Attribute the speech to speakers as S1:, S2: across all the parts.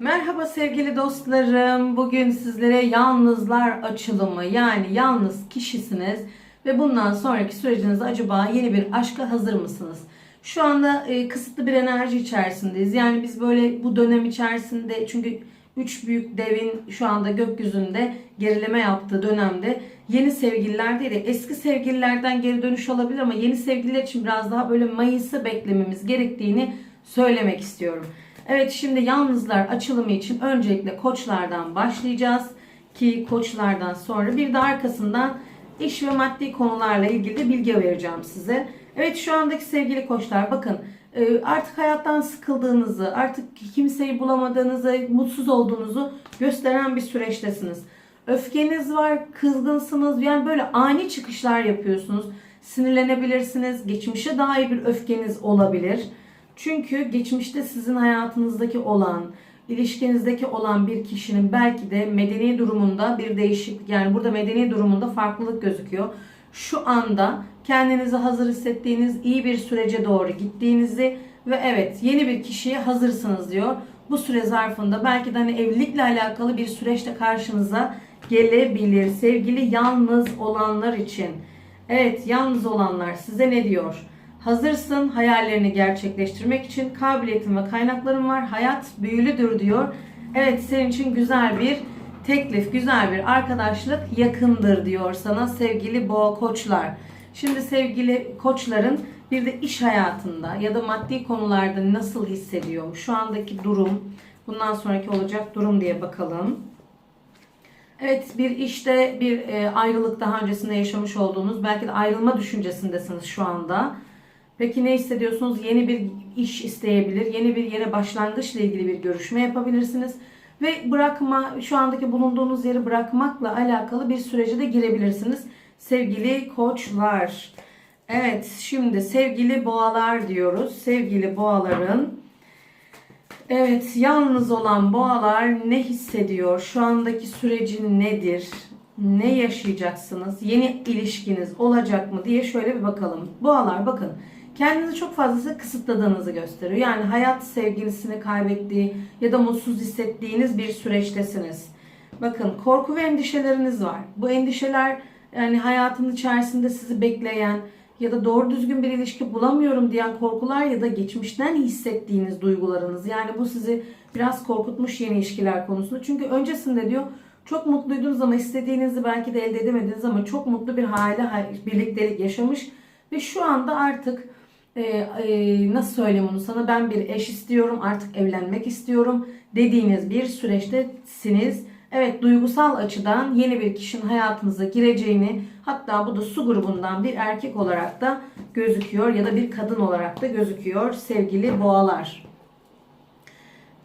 S1: Merhaba sevgili dostlarım. Bugün sizlere yalnızlar açılımı yani yalnız kişisiniz ve bundan sonraki sürecinizde acaba yeni bir aşka hazır mısınız? Şu anda e, kısıtlı bir enerji içerisindeyiz. Yani biz böyle bu dönem içerisinde çünkü üç büyük devin şu anda gökyüzünde gerileme yaptığı dönemde yeni sevgililer değil de eski sevgililerden geri dönüş olabilir ama yeni sevgililer için biraz daha böyle Mayıs'ı beklememiz gerektiğini söylemek istiyorum. Evet şimdi yalnızlar açılımı için öncelikle koçlardan başlayacağız ki koçlardan sonra bir de arkasından iş ve maddi konularla ilgili de bilgi vereceğim size. Evet şu andaki sevgili koçlar bakın e, artık hayattan sıkıldığınızı, artık kimseyi bulamadığınızı, mutsuz olduğunuzu gösteren bir süreçtesiniz. Öfkeniz var, kızgınsınız yani böyle ani çıkışlar yapıyorsunuz. Sinirlenebilirsiniz, geçmişe dair bir öfkeniz olabilir. Çünkü geçmişte sizin hayatınızdaki olan, ilişkinizdeki olan bir kişinin belki de medeni durumunda bir değişiklik yani burada medeni durumunda farklılık gözüküyor. Şu anda kendinizi hazır hissettiğiniz iyi bir sürece doğru gittiğinizi ve evet yeni bir kişiye hazırsınız diyor. Bu süre zarfında belki de hani evlilikle alakalı bir süreçte karşınıza gelebilir. Sevgili yalnız olanlar için. Evet yalnız olanlar size ne diyor? Hazırsın hayallerini gerçekleştirmek için kabiliyetin ve kaynakların var. Hayat büyülüdür diyor. Evet senin için güzel bir teklif, güzel bir arkadaşlık yakındır diyor sana sevgili boğa koçlar. Şimdi sevgili koçların bir de iş hayatında ya da maddi konularda nasıl hissediyor? Şu andaki durum, bundan sonraki olacak durum diye bakalım. Evet bir işte bir e, ayrılık daha öncesinde yaşamış olduğunuz belki de ayrılma düşüncesindesiniz şu anda. Peki ne hissediyorsunuz? Yeni bir iş isteyebilir, yeni bir yere başlangıçla ilgili bir görüşme yapabilirsiniz. Ve bırakma, şu andaki bulunduğunuz yeri bırakmakla alakalı bir sürece de girebilirsiniz. Sevgili koçlar. Evet, şimdi sevgili boğalar diyoruz. Sevgili boğaların Evet, yalnız olan boğalar ne hissediyor? Şu andaki sürecin nedir? Ne yaşayacaksınız? Yeni ilişkiniz olacak mı diye şöyle bir bakalım. Boğalar bakın. Kendinizi çok fazla kısıtladığınızı gösteriyor. Yani hayat sevgilisini kaybettiği ya da mutsuz hissettiğiniz bir süreçtesiniz. Bakın korku ve endişeleriniz var. Bu endişeler yani hayatın içerisinde sizi bekleyen ya da doğru düzgün bir ilişki bulamıyorum diyen korkular ya da geçmişten hissettiğiniz duygularınız. Yani bu sizi biraz korkutmuş yeni ilişkiler konusunda. Çünkü öncesinde diyor çok mutluydunuz ama istediğinizi belki de elde edemediniz ama çok mutlu bir aile birliktelik yaşamış ve şu anda artık e, e, nasıl söyleyeyim onu sana ben bir eş istiyorum artık evlenmek istiyorum dediğiniz bir süreçtesiniz. Evet duygusal açıdan yeni bir kişinin hayatınıza gireceğini hatta bu da su grubundan bir erkek olarak da gözüküyor ya da bir kadın olarak da gözüküyor sevgili boğalar.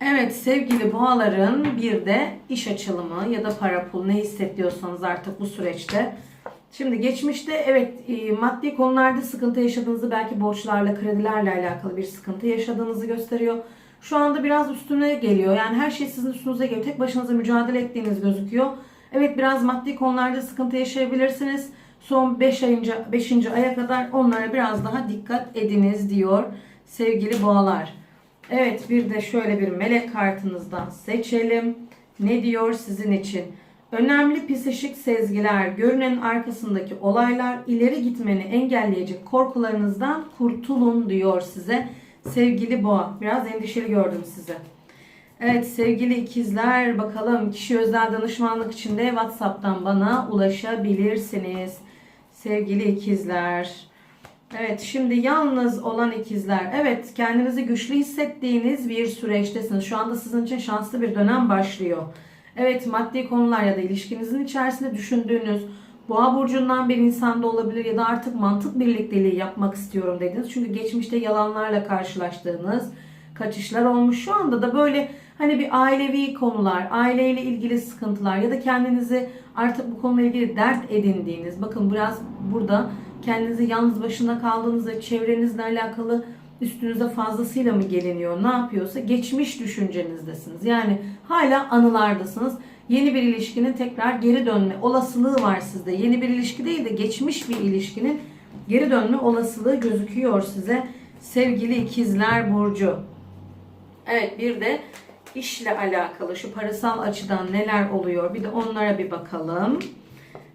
S1: Evet sevgili boğaların bir de iş açılımı ya da para pul ne hissediyorsanız artık bu süreçte. Şimdi geçmişte evet e, maddi konularda sıkıntı yaşadığınızı belki borçlarla kredilerle alakalı bir sıkıntı yaşadığınızı gösteriyor. Şu anda biraz üstüne geliyor. Yani her şey sizin üstünüze geliyor. Tek başınıza mücadele ettiğiniz gözüküyor. Evet biraz maddi konularda sıkıntı yaşayabilirsiniz. Son 5 ayınca 5. aya kadar onlara biraz daha dikkat ediniz diyor sevgili boğalar. Evet bir de şöyle bir melek kartınızdan seçelim. Ne diyor sizin için? Önemli psişik sezgiler, görünenin arkasındaki olaylar, ileri gitmeni engelleyecek korkularınızdan kurtulun diyor size. Sevgili boğa, biraz endişeli gördüm sizi. Evet sevgili ikizler bakalım kişi özel danışmanlık için de WhatsApp'tan bana ulaşabilirsiniz. Sevgili ikizler. Evet şimdi yalnız olan ikizler. Evet kendinizi güçlü hissettiğiniz bir süreçtesiniz. Şu anda sizin için şanslı bir dönem başlıyor. Evet maddi konular ya da ilişkinizin içerisinde düşündüğünüz boğa burcundan bir insan da olabilir ya da artık mantık birlikteliği yapmak istiyorum dediniz. Çünkü geçmişte yalanlarla karşılaştığınız kaçışlar olmuş. Şu anda da böyle hani bir ailevi konular, aileyle ilgili sıkıntılar ya da kendinizi artık bu konuyla ilgili dert edindiğiniz. Bakın biraz burada kendinizi yalnız başına kaldığınızda çevrenizle alakalı üstünüze fazlasıyla mı geliniyor ne yapıyorsa geçmiş düşüncenizdesiniz. Yani hala anılardasınız. Yeni bir ilişkinin tekrar geri dönme olasılığı var sizde. Yeni bir ilişki değil de geçmiş bir ilişkinin geri dönme olasılığı gözüküyor size. Sevgili ikizler burcu. Evet bir de işle alakalı şu parasal açıdan neler oluyor bir de onlara bir bakalım.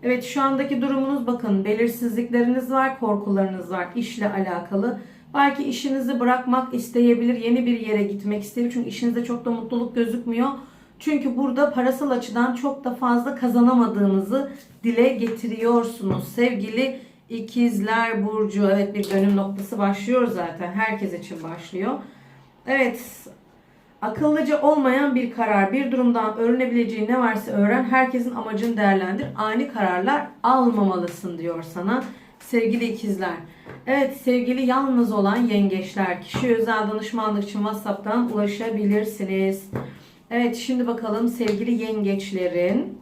S1: Evet şu andaki durumunuz bakın belirsizlikleriniz var, korkularınız var işle alakalı. Belki işinizi bırakmak isteyebilir, yeni bir yere gitmek isteyebilir. Çünkü işinizde çok da mutluluk gözükmüyor. Çünkü burada parasal açıdan çok da fazla kazanamadığınızı dile getiriyorsunuz. Sevgili ikizler burcu. Evet bir dönüm noktası başlıyor zaten. Herkes için başlıyor. Evet Akıllıca olmayan bir karar, bir durumdan öğrenebileceğin ne varsa öğren, herkesin amacını değerlendir, ani kararlar almamalısın diyor sana sevgili ikizler. Evet sevgili yalnız olan yengeçler, kişi özel danışmanlık için WhatsApp'tan ulaşabilirsiniz. Evet şimdi bakalım sevgili yengeçlerin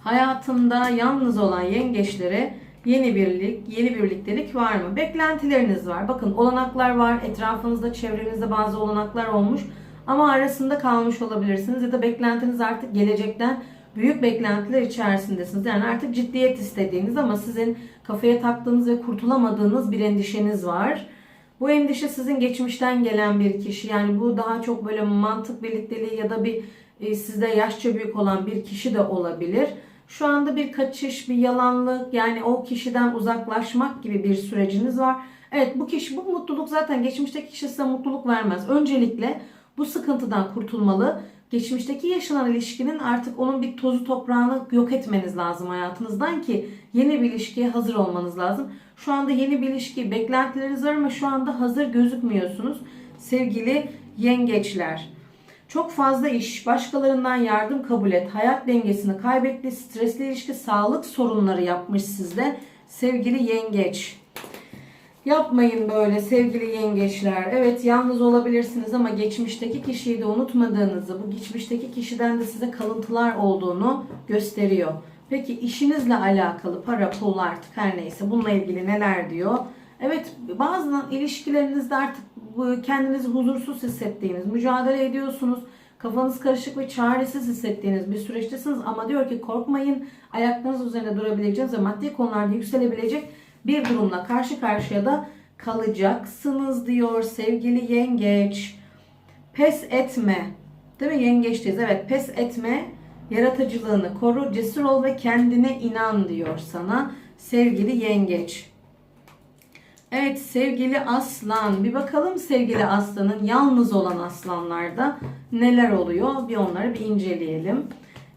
S1: hayatında yalnız olan yengeçlere yeni birlik, yeni birliktelik var mı? Beklentileriniz var. Bakın olanaklar var. Etrafınızda, çevrenizde bazı olanaklar olmuş. Ama arasında kalmış olabilirsiniz ya da beklentiniz artık gelecekten büyük beklentiler içerisindesiniz. Yani artık ciddiyet istediğiniz ama sizin kafaya taktığınız ve kurtulamadığınız bir endişeniz var. Bu endişe sizin geçmişten gelen bir kişi. Yani bu daha çok böyle mantık birlikteliği ya da bir e, sizde yaşça büyük olan bir kişi de olabilir. Şu anda bir kaçış, bir yalanlık yani o kişiden uzaklaşmak gibi bir süreciniz var. Evet bu kişi bu mutluluk zaten geçmişteki kişi size mutluluk vermez. Öncelikle bu sıkıntıdan kurtulmalı. Geçmişteki yaşanan ilişkinin artık onun bir tozu toprağını yok etmeniz lazım hayatınızdan ki yeni bir ilişkiye hazır olmanız lazım. Şu anda yeni bir ilişki beklentileriniz var ama şu anda hazır gözükmüyorsunuz. Sevgili yengeçler. Çok fazla iş, başkalarından yardım kabul et, hayat dengesini kaybetti, stresli ilişki, sağlık sorunları yapmış sizde. Sevgili yengeç. Yapmayın böyle sevgili yengeçler. Evet yalnız olabilirsiniz ama geçmişteki kişiyi de unutmadığınızı, bu geçmişteki kişiden de size kalıntılar olduğunu gösteriyor. Peki işinizle alakalı para, pul artık her neyse bununla ilgili neler diyor? Evet bazen ilişkilerinizde artık kendinizi huzursuz hissettiğiniz, mücadele ediyorsunuz. Kafanız karışık ve çaresiz hissettiğiniz bir süreçtesiniz ama diyor ki korkmayın ayaklarınız üzerine durabileceğiniz ve maddi konularda yükselebilecek bir durumla karşı karşıya da kalacaksınız diyor sevgili yengeç. Pes etme. Değil mi yengeçteyiz? Evet pes etme. Yaratıcılığını koru, cesur ol ve kendine inan diyor sana sevgili yengeç. Evet sevgili aslan bir bakalım sevgili aslanın yalnız olan aslanlarda neler oluyor bir onları bir inceleyelim.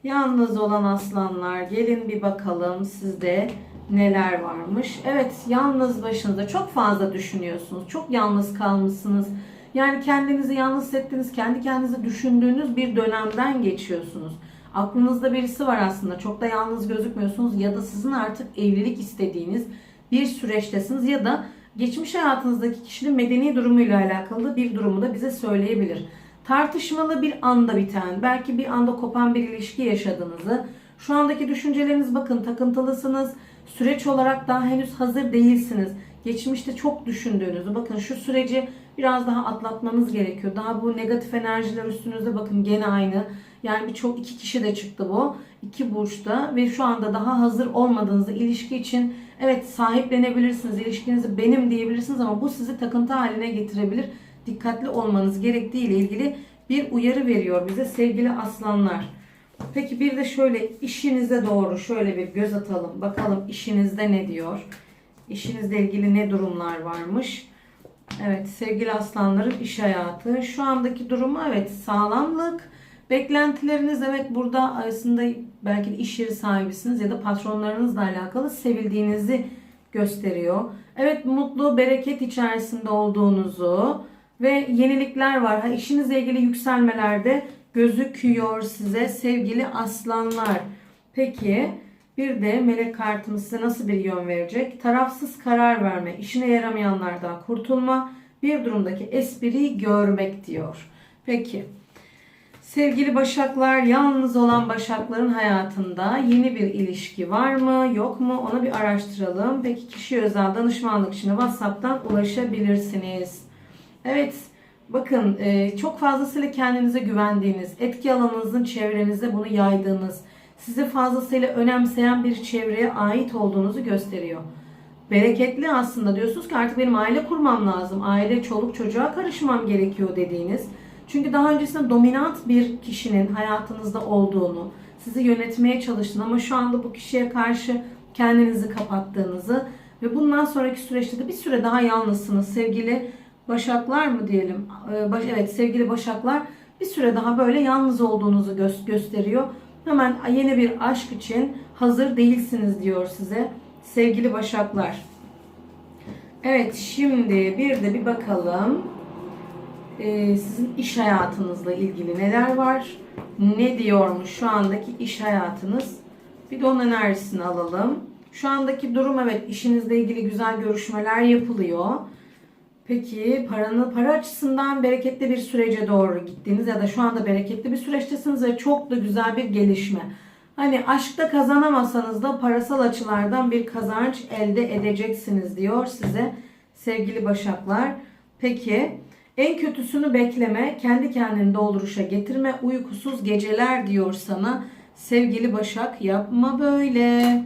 S1: Yalnız olan aslanlar gelin bir bakalım sizde neler varmış. Evet yalnız başınıza çok fazla düşünüyorsunuz. Çok yalnız kalmışsınız. Yani kendinizi yalnız hissettiğiniz, kendi kendinizi düşündüğünüz bir dönemden geçiyorsunuz. Aklınızda birisi var aslında. Çok da yalnız gözükmüyorsunuz ya da sizin artık evlilik istediğiniz bir süreçtesiniz ya da geçmiş hayatınızdaki kişinin medeni durumuyla alakalı bir durumu da bize söyleyebilir. Tartışmalı bir anda biten, belki bir anda kopan bir ilişki yaşadığınızı, şu andaki düşünceleriniz bakın takıntılısınız, süreç olarak daha henüz hazır değilsiniz. Geçmişte çok düşündüğünüzü, bakın şu süreci biraz daha atlatmanız gerekiyor. Daha bu negatif enerjiler üstünüzde bakın gene aynı. Yani birçok iki kişi de çıktı bu. iki burçta ve şu anda daha hazır olmadığınızda ilişki için evet sahiplenebilirsiniz. ilişkinizi benim diyebilirsiniz ama bu sizi takıntı haline getirebilir. Dikkatli olmanız gerektiği ile ilgili bir uyarı veriyor bize sevgili aslanlar. Peki bir de şöyle işinize doğru şöyle bir göz atalım. Bakalım işinizde ne diyor? İşinizle ilgili ne durumlar varmış? Evet sevgili aslanların iş hayatı. Şu andaki durumu evet sağlamlık. Beklentileriniz evet burada aslında belki de iş yeri sahibisiniz ya da patronlarınızla alakalı sevildiğinizi gösteriyor. Evet mutlu, bereket içerisinde olduğunuzu ve yenilikler var. Ha, işinizle ilgili yükselmelerde gözüküyor size sevgili aslanlar. Peki bir de melek kartımız size nasıl bir yön verecek? Tarafsız karar verme, işine yaramayanlardan kurtulma, bir durumdaki espriyi görmek diyor. Peki. Sevgili Başaklar, yalnız olan Başakların hayatında yeni bir ilişki var mı, yok mu? Onu bir araştıralım. Peki kişi özel danışmanlık için WhatsApp'tan ulaşabilirsiniz. Evet, bakın e, çok fazlasıyla kendinize güvendiğiniz, etki alanınızın çevrenizde bunu yaydığınız, sizi fazlasıyla önemseyen bir çevreye ait olduğunuzu gösteriyor. Bereketli aslında diyorsunuz ki artık benim aile kurmam lazım. Aile, çoluk çocuğa karışmam gerekiyor dediğiniz Çünkü daha öncesinde dominant bir kişinin hayatınızda olduğunu, sizi yönetmeye çalıştığını ama şu anda bu kişiye karşı kendinizi kapattığınızı ve bundan sonraki süreçte de bir süre daha yalnızsınız sevgili Başaklar mı diyelim? Ee, evet sevgili Başaklar bir süre daha böyle yalnız olduğunuzu gö- gösteriyor. Hemen yeni bir aşk için hazır değilsiniz diyor size sevgili Başaklar. Evet şimdi bir de bir bakalım. Ee, sizin iş hayatınızla ilgili neler var? Ne diyormuş şu andaki iş hayatınız? Bir de onun enerjisini alalım. Şu andaki durum evet işinizle ilgili güzel görüşmeler yapılıyor. Peki paranı para açısından bereketli bir sürece doğru gittiğiniz ya da şu anda bereketli bir süreçtesiniz ve çok da güzel bir gelişme. Hani aşkta kazanamasanız da parasal açılardan bir kazanç elde edeceksiniz diyor size sevgili başaklar. Peki en kötüsünü bekleme, kendi kendini dolduruşa getirme, uykusuz geceler diyor sana sevgili başak yapma böyle.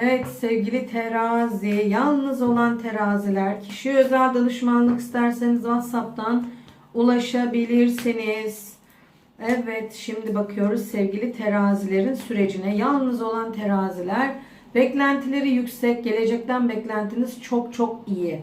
S1: Evet sevgili terazi, yalnız olan teraziler, kişi özel danışmanlık isterseniz WhatsApp'tan ulaşabilirsiniz. Evet şimdi bakıyoruz sevgili terazilerin sürecine. Yalnız olan teraziler, beklentileri yüksek, gelecekten beklentiniz çok çok iyi.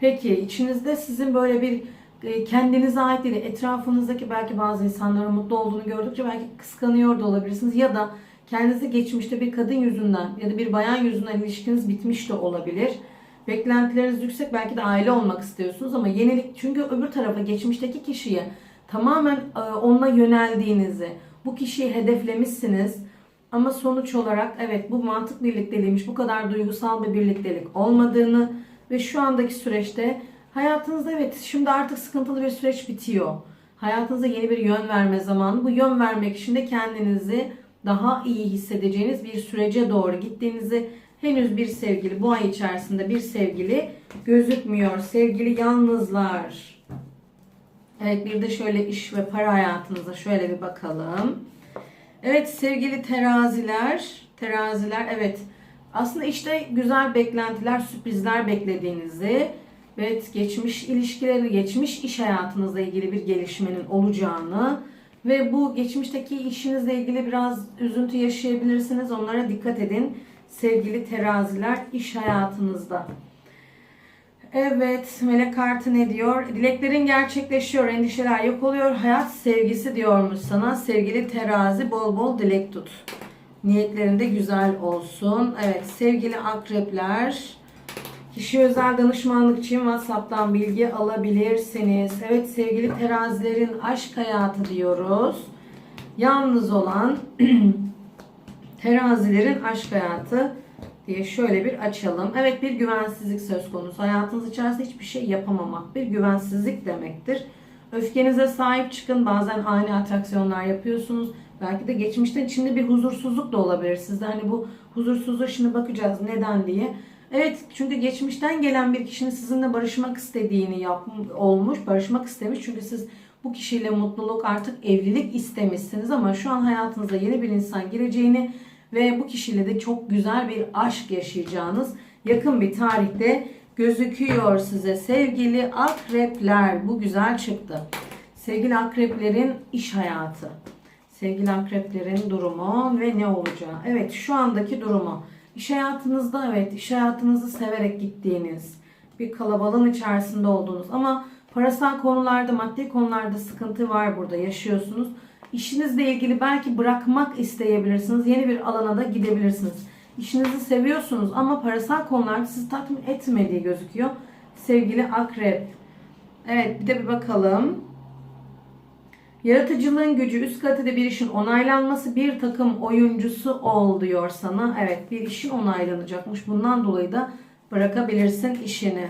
S1: Peki içinizde sizin böyle bir e, kendinize ait değil, etrafınızdaki belki bazı insanların mutlu olduğunu gördükçe belki kıskanıyor da olabilirsiniz ya da kendinizi geçmişte bir kadın yüzünden ya da bir bayan yüzünden ilişkiniz bitmiş de olabilir. Beklentileriniz yüksek belki de aile olmak istiyorsunuz ama yenilik çünkü öbür tarafa geçmişteki kişiye tamamen e, onunla yöneldiğinizi, bu kişiyi hedeflemişsiniz. Ama sonuç olarak evet bu mantık birlikteliğiymiş, bu kadar duygusal bir birliktelik olmadığını ve şu andaki süreçte hayatınızda evet şimdi artık sıkıntılı bir süreç bitiyor. Hayatınıza yeni bir yön verme zamanı. Bu yön vermek için de kendinizi daha iyi hissedeceğiniz bir sürece doğru gittiğinizi henüz bir sevgili bu ay içerisinde bir sevgili gözükmüyor. Sevgili yalnızlar. Evet bir de şöyle iş ve para hayatınıza şöyle bir bakalım. Evet sevgili teraziler, teraziler evet aslında işte güzel beklentiler, sürprizler beklediğinizi evet geçmiş ilişkileri, geçmiş iş hayatınızla ilgili bir gelişmenin olacağını ve bu geçmişteki işinizle ilgili biraz üzüntü yaşayabilirsiniz. Onlara dikkat edin sevgili teraziler iş hayatınızda. Evet, melek kartı ne diyor? Dileklerin gerçekleşiyor, endişeler yok oluyor. Hayat sevgisi diyormuş sana. Sevgili terazi bol bol dilek tut. Niyetlerinde güzel olsun. Evet, sevgili akrepler. Kişi özel danışmanlık için WhatsApp'tan bilgi alabilirsiniz. Evet sevgili terazilerin aşk hayatı diyoruz. Yalnız olan terazilerin aşk hayatı diye şöyle bir açalım. Evet bir güvensizlik söz konusu. Hayatınız içerisinde hiçbir şey yapamamak bir güvensizlik demektir. Öfkenize sahip çıkın. Bazen ani atraksiyonlar yapıyorsunuz. Belki de geçmişten içinde bir huzursuzluk da olabilir. Sizde hani bu huzursuzluğa şimdi bakacağız neden diye. Evet çünkü geçmişten gelen bir kişinin sizinle barışmak istediğini yap olmuş, barışmak istemiş. Çünkü siz bu kişiyle mutluluk artık evlilik istemişsiniz ama şu an hayatınıza yeni bir insan gireceğini ve bu kişiyle de çok güzel bir aşk yaşayacağınız yakın bir tarihte gözüküyor size sevgili akrepler. Bu güzel çıktı. Sevgili akreplerin iş hayatı. Sevgili akreplerin durumu ve ne olacağı. Evet şu andaki durumu. İş hayatınızda evet iş hayatınızı severek gittiğiniz bir kalabalığın içerisinde olduğunuz ama parasal konularda maddi konularda sıkıntı var burada yaşıyorsunuz. İşinizle ilgili belki bırakmak isteyebilirsiniz. Yeni bir alana da gidebilirsiniz. İşinizi seviyorsunuz ama parasal konular sizi tatmin etmediği gözüküyor. Sevgili akrep. Evet bir de bir bakalım. Yaratıcılığın gücü üst katıda bir işin onaylanması bir takım oyuncusu ol diyor sana. Evet bir işin onaylanacakmış. Bundan dolayı da bırakabilirsin işini.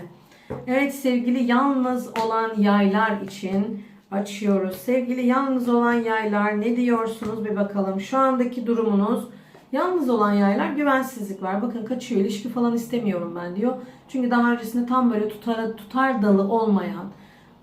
S1: Evet sevgili yalnız olan yaylar için açıyoruz. Sevgili yalnız olan yaylar ne diyorsunuz bir bakalım. Şu andaki durumunuz yalnız olan yaylar güvensizlik var. Bakın kaçıyor ilişki falan istemiyorum ben diyor. Çünkü daha öncesinde tam böyle tutar, tutar dalı olmayan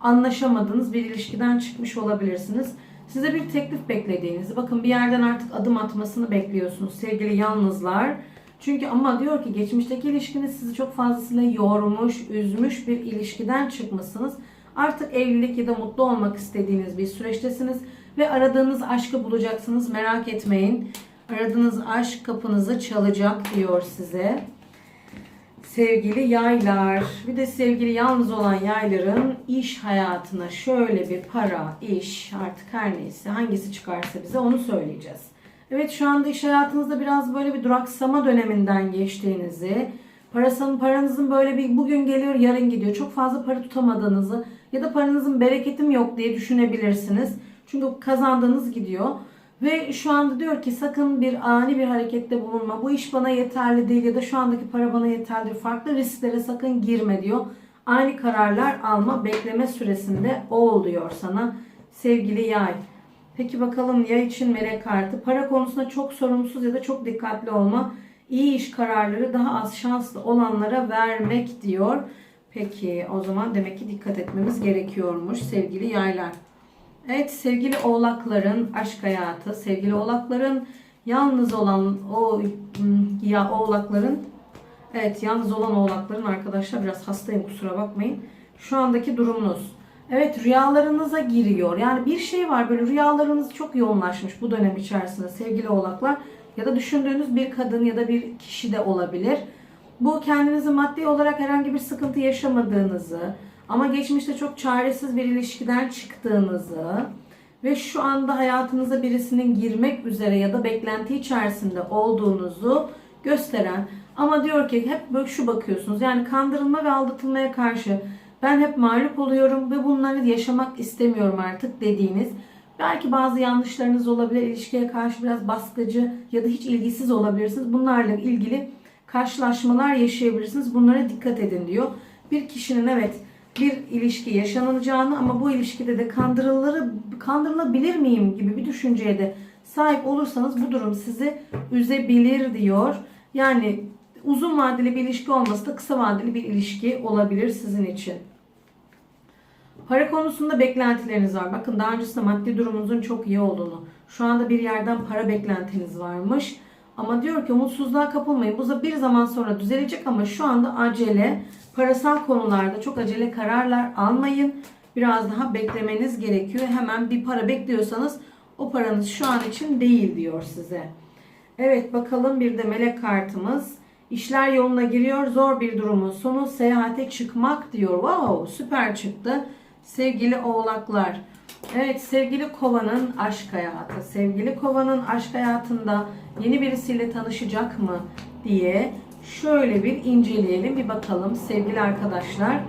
S1: anlaşamadığınız bir ilişkiden çıkmış olabilirsiniz. Size bir teklif beklediğinizi, bakın bir yerden artık adım atmasını bekliyorsunuz sevgili yalnızlar. Çünkü ama diyor ki geçmişteki ilişkiniz sizi çok fazlasıyla yormuş, üzmüş bir ilişkiden çıkmışsınız. Artık evlilik ya da mutlu olmak istediğiniz bir süreçtesiniz ve aradığınız aşkı bulacaksınız. Merak etmeyin. Aradığınız aşk kapınızı çalacak diyor size. Sevgili yaylar, bir de sevgili yalnız olan yayların iş hayatına şöyle bir para, iş artık her neyse hangisi çıkarsa bize onu söyleyeceğiz. Evet şu anda iş hayatınızda biraz böyle bir duraksama döneminden geçtiğinizi, parasının, paranızın böyle bir bugün geliyor yarın gidiyor çok fazla para tutamadığınızı ya da paranızın bereketim yok diye düşünebilirsiniz. Çünkü kazandığınız gidiyor. Ve şu anda diyor ki sakın bir ani bir harekette bulunma. Bu iş bana yeterli değil ya da şu andaki para bana yeterli. Farklı risklere sakın girme diyor. Ani kararlar alma bekleme süresinde ol diyor sana sevgili yay. Peki bakalım yay için melek kartı. Para konusunda çok sorumsuz ya da çok dikkatli olma. İyi iş kararları daha az şanslı olanlara vermek diyor. Peki o zaman demek ki dikkat etmemiz gerekiyormuş sevgili yaylar. Evet sevgili oğlakların aşk hayatı, sevgili oğlakların yalnız olan o ya oğlakların evet yalnız olan oğlakların arkadaşlar biraz hastayım kusura bakmayın. Şu andaki durumunuz. Evet rüyalarınıza giriyor. Yani bir şey var böyle rüyalarınız çok yoğunlaşmış bu dönem içerisinde sevgili oğlaklar. Ya da düşündüğünüz bir kadın ya da bir kişi de olabilir. Bu kendinizi maddi olarak herhangi bir sıkıntı yaşamadığınızı, ama geçmişte çok çaresiz bir ilişkiden çıktığınızı ve şu anda hayatınıza birisinin girmek üzere ya da beklenti içerisinde olduğunuzu gösteren ama diyor ki hep böyle şu bakıyorsunuz yani kandırılma ve aldatılmaya karşı ben hep mağlup oluyorum ve bunları yaşamak istemiyorum artık dediğiniz belki bazı yanlışlarınız olabilir ilişkiye karşı biraz baskıcı ya da hiç ilgisiz olabilirsiniz. Bunlarla ilgili karşılaşmalar yaşayabilirsiniz. Bunlara dikkat edin diyor bir kişinin. Evet bir ilişki yaşanacağını ama bu ilişkide de kandırılır, kandırılabilir miyim gibi bir düşünceye de sahip olursanız bu durum sizi üzebilir diyor. Yani uzun vadeli bir ilişki olması da kısa vadeli bir ilişki olabilir sizin için. Para konusunda beklentileriniz var. Bakın daha öncesinde maddi durumunuzun çok iyi olduğunu, şu anda bir yerden para beklentiniz varmış. Ama diyor ki umutsuzluğa kapılmayın. Bu bir zaman sonra düzelecek ama şu anda acele, parasal konularda çok acele kararlar almayın. Biraz daha beklemeniz gerekiyor. Hemen bir para bekliyorsanız o paranız şu an için değil diyor size. Evet bakalım bir de melek kartımız. İşler yoluna giriyor. Zor bir durumun sonu seyahate çıkmak diyor. Wow süper çıktı. Sevgili oğlaklar. Evet sevgili kovanın aşk hayatı. Sevgili kovanın aşk hayatında yeni birisiyle tanışacak mı diye şöyle bir inceleyelim bir bakalım sevgili arkadaşlar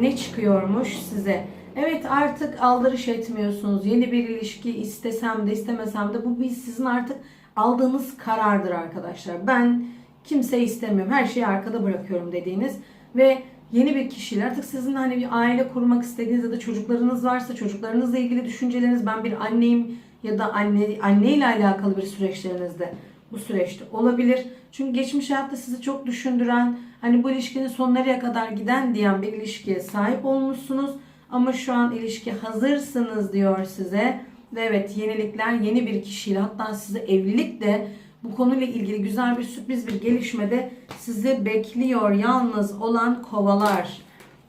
S1: ne çıkıyormuş size. Evet artık aldırış etmiyorsunuz. Yeni bir ilişki istesem de istemesem de bu bir sizin artık aldığınız karardır arkadaşlar. Ben kimseyi istemiyorum. Her şeyi arkada bırakıyorum dediğiniz ve yeni bir kişiyle artık sizin hani bir aile kurmak istediğiniz ya da çocuklarınız varsa çocuklarınızla ilgili düşünceleriniz ben bir anneyim ya da anne anne ile alakalı bir süreçlerinizde bu süreçte olabilir. Çünkü geçmiş hayatta sizi çok düşündüren, hani bu ilişkinin son nereye kadar giden diyen bir ilişkiye sahip olmuşsunuz. Ama şu an ilişki hazırsınız diyor size. Ve evet yenilikler yeni bir kişiyle hatta size evlilik de bu konuyla ilgili güzel bir sürpriz bir gelişme de sizi bekliyor yalnız olan kovalar.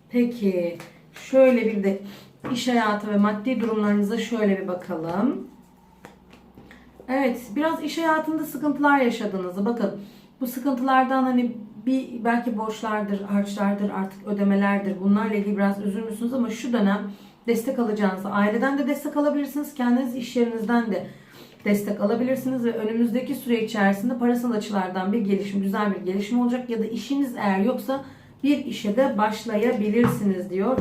S1: Peki şöyle bir de iş hayatı ve maddi durumlarınıza şöyle bir bakalım. Evet, biraz iş hayatında sıkıntılar yaşadığınızı bakın. Bu sıkıntılardan hani bir belki borçlardır, harçlardır, artık ödemelerdir. Bunlarla ilgili biraz üzülmüşsünüz ama şu dönem destek alacağınızı, aileden de destek alabilirsiniz, kendiniz iş yerinizden de destek alabilirsiniz ve önümüzdeki süre içerisinde parasal açılardan bir gelişim, güzel bir gelişim olacak ya da işiniz eğer yoksa bir işe de başlayabilirsiniz diyor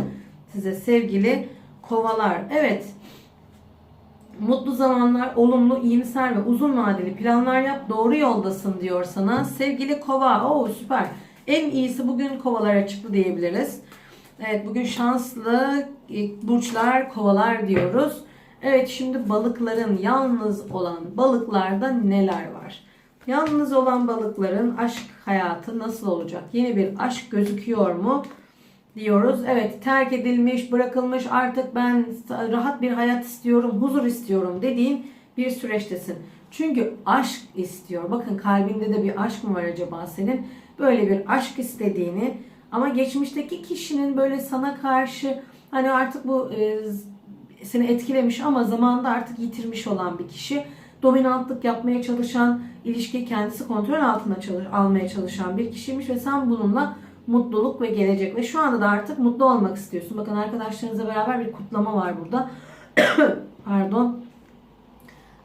S1: size sevgili kovalar. Evet, Mutlu zamanlar, olumlu, iyimser ve uzun vadeli planlar yap. Doğru yoldasın diyor sana. Sevgili kova. Oo süper. En iyisi bugün kovalara çıktı diyebiliriz. Evet bugün şanslı burçlar kovalar diyoruz. Evet şimdi balıkların yalnız olan balıklarda neler var? Yalnız olan balıkların aşk hayatı nasıl olacak? Yeni bir aşk gözüküyor mu? Diyoruz. Evet terk edilmiş, bırakılmış artık ben rahat bir hayat istiyorum, huzur istiyorum dediğin bir süreçtesin. Çünkü aşk istiyor. Bakın kalbinde de bir aşk mı var acaba senin? Böyle bir aşk istediğini ama geçmişteki kişinin böyle sana karşı Hani artık bu e, seni etkilemiş ama zamanında artık yitirmiş olan bir kişi. Dominantlık yapmaya çalışan, ilişkiyi kendisi kontrol altına çalış, almaya çalışan bir kişiymiş ve sen bununla mutluluk ve gelecek ve şu anda da artık mutlu olmak istiyorsun. Bakın arkadaşlarınızla beraber bir kutlama var burada. Pardon.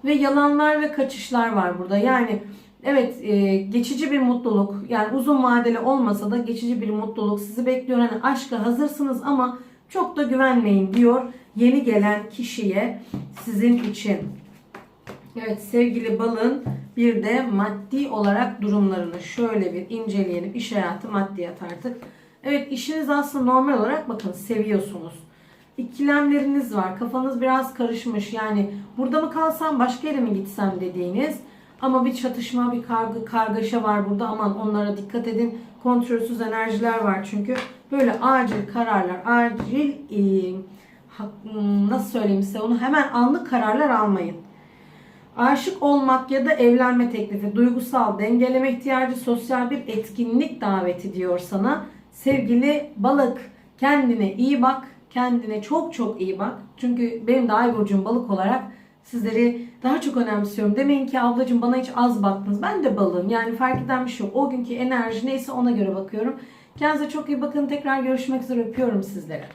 S1: Ve yalanlar ve kaçışlar var burada. Yani evet e, geçici bir mutluluk yani uzun vadeli olmasa da geçici bir mutluluk sizi bekliyor. Hani aşka hazırsınız ama çok da güvenmeyin diyor yeni gelen kişiye sizin için. Evet sevgili balın bir de maddi olarak durumlarını şöyle bir inceleyelim. İş hayatı maddiyat artık. Evet işiniz aslında normal olarak bakın seviyorsunuz. İkilemleriniz var. Kafanız biraz karışmış. Yani burada mı kalsam başka yere mi gitsem dediğiniz. Ama bir çatışma, bir kargı, kargaşa var burada. Aman onlara dikkat edin. Kontrolsüz enerjiler var çünkü. Böyle acil kararlar, acil nasıl söyleyeyim size onu hemen anlık kararlar almayın. Aşık olmak ya da evlenme teklifi, duygusal dengeleme ihtiyacı, sosyal bir etkinlik daveti diyor sana. Sevgili balık, kendine iyi bak, kendine çok çok iyi bak. Çünkü benim de ay burcum balık olarak sizleri daha çok önemsiyorum. Demeyin ki ablacığım bana hiç az baktınız. Ben de balığım. Yani fark eden bir şey yok. O günkü enerji neyse ona göre bakıyorum. Kendinize çok iyi bakın. Tekrar görüşmek üzere. Öpüyorum sizlere.